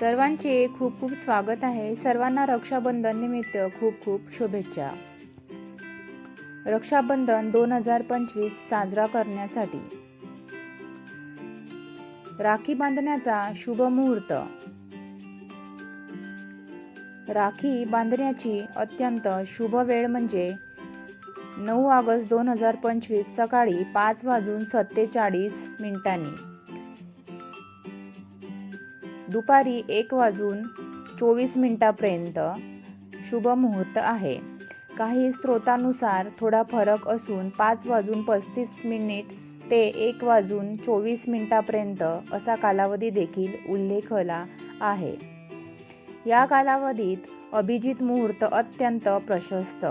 सर्वांचे खूप खूप स्वागत आहे. सर्वांना रक्षाबंधन निमित्त खूप खूप शुभेच्छा. रक्षाबंधन दोन हजार पंचवीस साजरा करण्यासाठी. राखी बांधण्याचा शुभ मुहूर्त. राखी बांधण्याची अत्यंत शुभ वेळ म्हणजे नऊ ऑगस्ट दोन हजार पंचवीस सकाळी पाच वाजून सत्तेचाळीस मिनिटांनी. दुपारी एक वाजून चोवीस मिनटापर्यंत शुभ मुहूर्त आहे. काही स्रोतानुसार थोडा फरक असून पाच वाजून पस्तीस मिनिट ते एक वाजून चोवीस मिनिटापर्यंत असा कालावधी देखील उल्लेखला आहे. या कालावधीत अभिजित मुहूर्त अत्यंत प्रशस्त.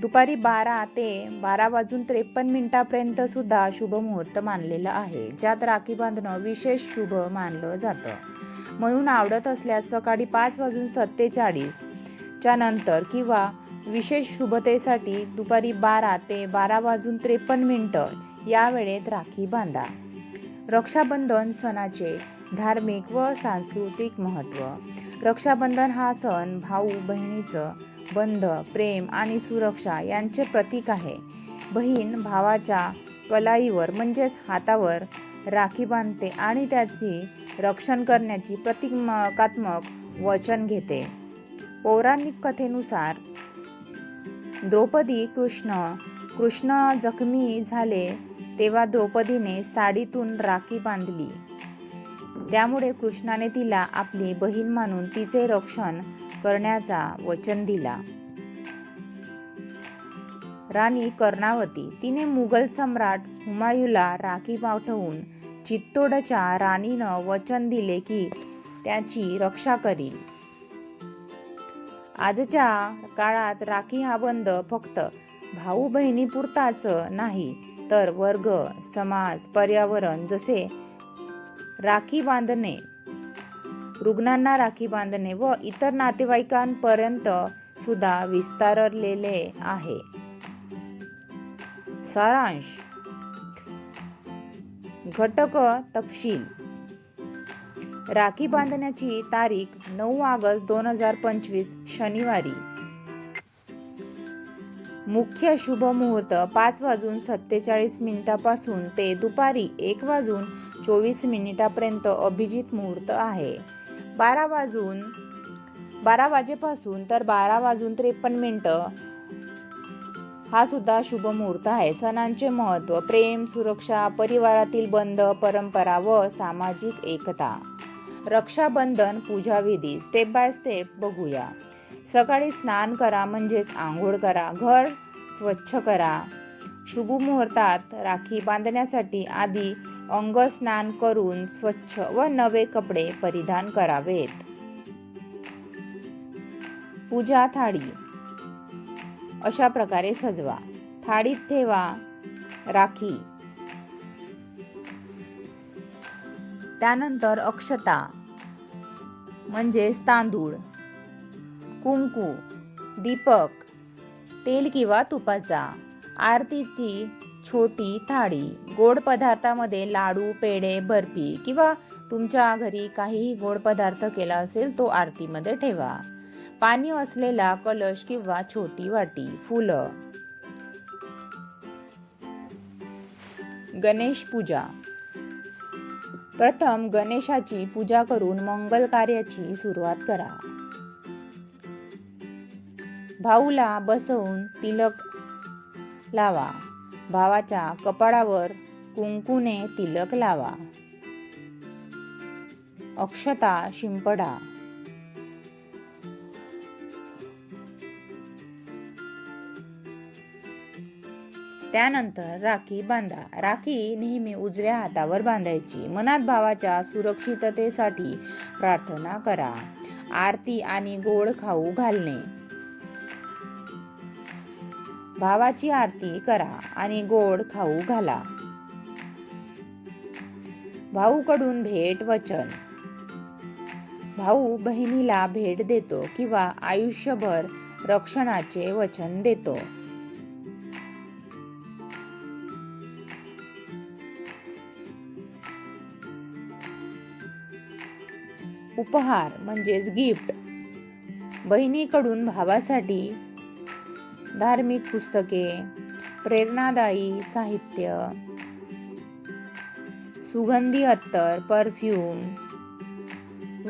दुपारी बारा ते बारा वाजून त्रेपन्न मिनिटापर्यंत सुद्धा शुभ मुहूर्त मानलेलं आहे. ज्यात राखी बांधणं विशेष शुभ मानलं जातं. म्हणून आवडत असल्यास सकाळी पाच वाजून सत्तेचाळीस. च्या नंतर किंवा विशेष शुभतेसाठी दुपारी बारा ते बारा वाजून त्रेपन्न मिनटं या वेळेत राखी बांधा. रक्षाबंधन सणाचे धार्मिक व सांस्कृतिक महत्त्व. रक्षाबंधन हा सण भाऊ बहिणीचं बंध प्रेम आणि सुरक्षा यांचे प्रतीक आहे. बहीण भावाच्या कलाईवर म्हणजेच हातावर राखी बांधते आणि त्याची रक्षण करण्याची प्रतिकात्मक वचन घेते. पौराणिक कथेनुसार द्रौपदी कृष्ण कृष्ण जखमी झाले तेव्हा द्रौपदीने साडीतून राखी बांधली. त्यामुळे कृष्णाने तिला आपली बहीण मानून तिचे रक्षण करण्याचा वचन दिला. राणी कर्णावती तिने मुघल सम्राट हुमायूला राखी पाठवून चित्तोडच्या राणीनं वचन दिले की त्याची रक्षा करील आजच्या काळात राखी हा बंद फक्त भाऊ बहिणीपुरताच नाही तर वर्ग समाज पर्यावरण जसे राखी बांधणे रुग्णांना राखी बांधणे व इतर नातेवाईकांपर्यंत सुद्धा विस्तारलेले आहे. सारांश घटक तपशील. राखी बांधण्याची तारीख नऊ ऑगस्ट दोन हजार पंचवीस शनिवारी. मुख्य शुभ मुहूर्त पाच वाजून सत्तेचाळीस मिनिटापासून ते दुपारी एक वाजून चोवीस मिनिटापर्यंत अभिजित मुहूर्त आहे. बारा वाजून बारा वाजेपासून तर बारा वाजून त्रेपन्न मिनिटं हा सुद्धा शुभ मुहूर्त आहे. सणांचे महत्त्व प्रेम सुरक्षा परिवारातील बंध परंपरा व सामाजिक एकता. रक्षाबंधन पूजाविधी स्टेप बाय स्टेप बघूया. सकाळी स्नान करा म्हणजेच आंघोळ करा. घर स्वच्छ करा. शुभ मुहूर्तात राखी बांधण्यासाठी आधी अंग स्नान करून स्वच्छ व नवे कपडे परिधान करावेत. पूजा थाळी. अशा प्रकारे सजवा. थाळीत ठेवा. राखी. त्यानंतर अक्षता. म्हणजेच तांदूळ. कुंकू. दीपक. तेल किंवा तुपाचा. आरतीची छोटी थाळी. गोड पदार्थामध्ये लाडू पेढे बर्फी किंवा तुमच्या घरी काहीही गोड पदार्थ केला असेल तो आरतीमध्ये ठेवा. पाणी असलेला कलश किंवा छोटी वाटी फुलं. गणेश पूजा. प्रथम गणेशाची पूजा करून मंगल कार्याची सुरुवात करा. भाऊला बसवून तिलक लावा. भावाच्या कपाळावर कुंकूने तिलक लावा. अक्षता शिंपडा. त्यानंतर राखी बांधा. राखी नेहमी उजव्या हातावर बांधायची. मनात भावाच्या सुरक्षिततेसाठी प्रार्थना करा. आरती आणि गोड खाऊ घालणे. भावाची आरती करा आणि गोड खाऊ घाला. भाऊकडून भेट वचन. भाऊ बहिणीला भेट देतो किंवा आयुष्यभर रक्षणाचे वचन देतो. उपहार म्हणजेच गिफ्ट बहिणीकडून भावासाठी धार्मिक पुस्तके प्रेरणादायी साहित्य सुगंधी अत्तर परफ्यूम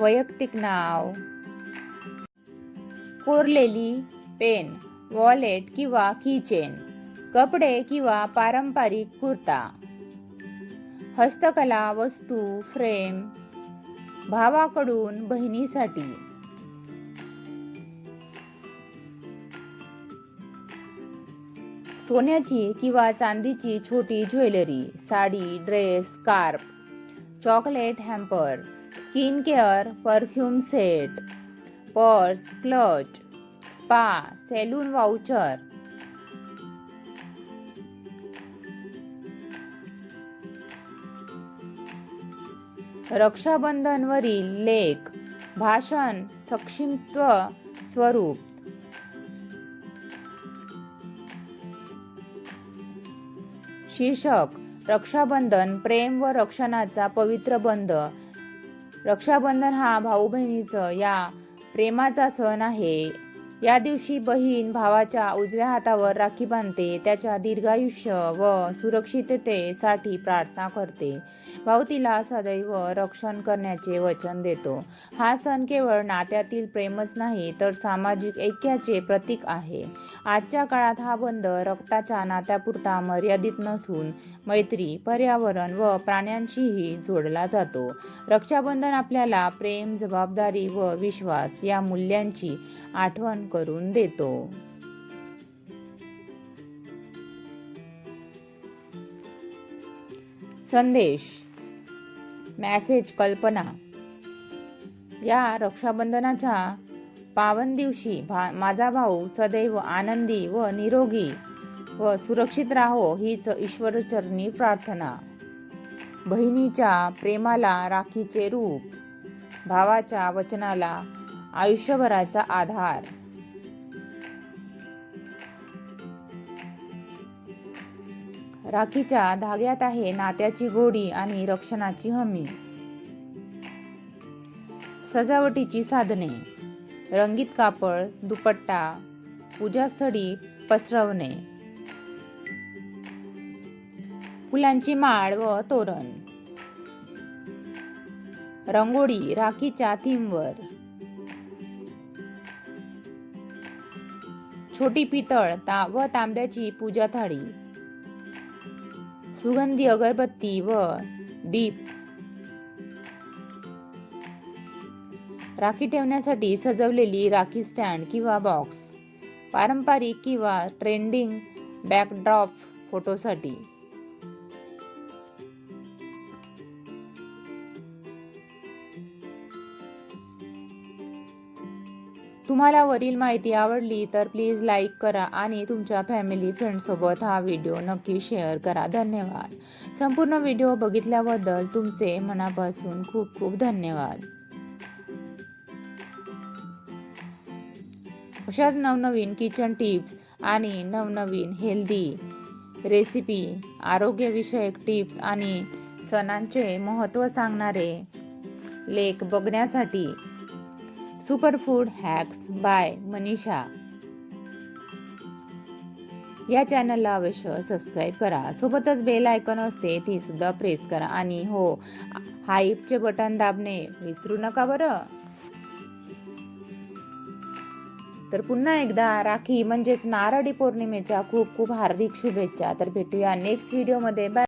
वैयक्तिक नाव कोरलेली पेन वॉलेट किंवा कीचेन कपडे किंवा पारंपरिक कुर्ता हस्तकला वस्तू फ्रेम भावाकडून बहिणीसाठी. सोन्याची किंवा चांदीची छोटी jewellery sari dress scarf chocolate hamper skin care perfume set purse clutch spa salon voucher रक्षाबंधनवरील लेख भाषण सक्षिप्त स्वरूप. शीर्षक रक्षाबंधन प्रेम व रक्षणाचा पवित्र बंध. रक्षाबंधन हा भाऊ बहिणीचं या प्रेमाचा सण आहे. या दिवशी बहीण भावाच्या उजव्या हातावर राखी बांधते त्याच्या दीर्घायुष्य व सुरक्षिततेसाठी प्रार्थना करते. भाऊ तिला सदैव रक्षण करण्याचे वचन देतो. हा सण केवळ नात्यातील प्रेमच नाही तर सामाजिक ऐक्याचे प्रतीक आहे. आजच्या काळात हा बंध रक्ताच्या नात्यापुरता मर्यादित नसून मैत्री पर्यावरण व प्राण्यांशीही जोडला जातो. रक्षाबंधन आपल्याला प्रेम जबाबदारी व विश्वास या मूल्यांची आठवण करून देतो. संदेश मॅसेज कल्पना. या रक्षाबंधनाच्या पावन दिवशी भा माझा भाऊ सदैव आनंदी व निरोगी व सुरक्षित राहो हीच ईश्वरचरणी प्रार्थना. बहिणीच्या प्रेमाला राखीचे रूप भावाच्या वचनाला आयुष्यभराचा आधार. राखीच्या धाग्यात आहे नात्याची गोडी आणि रक्षणाची हमी. सजावटीची साधने रंगीत कापड दुपट्टा पूजास्थळी पसरवणे. फुलांची माळ व तोरण. रंगोळी राखीच्या थीमवर. छोटी पितळ ता व तांब्याची पूजा थाळी. सुगंधी अगरबत्ती व दीप. राखी ठेवण्यासाठी सजवलेली राखी स्टँड किंवा बॉक्स पारंपरिक किंवा ट्रेंडिंग बॅकड्रॉप फोटोसाठी तुम्हाला वरील माहिती आवडली तर प्लीज लाईक करा आणि तुमच्या फॅमिली फ्रेंडसोबत हा व्हिडिओ नक्की शेअर करा. धन्यवाद. संपूर्ण व्हिडिओ बघितल्याबद्दल तुमचे मनापासून खूप खूप धन्यवाद. अशाच नवनवीन किचन टिप्स आणि नवनवीन हेल्दी रेसिपी आरोग्यविषयक टिप्स आणि सणांचे महत्त्व सांगणारे लेख बघण्यासाठी सुपरफूड हॅक्स बाय मनीषा. या चॅनलला अवश्य सबस्क्राईब करा. सोबतच बेल आयकॉन असते ती सुद्धा प्रेस करा. आणि हो हाईपचे बटन दाबणे विसरू नका बरं. तर पुन्हा एकदा राखी म्हणजेच नारळी पौर्णिमेच्या खूप खूप हार्दिक शुभेच्छा. तर भेटूया नेक्स्ट व्हिडिओमध्ये बाय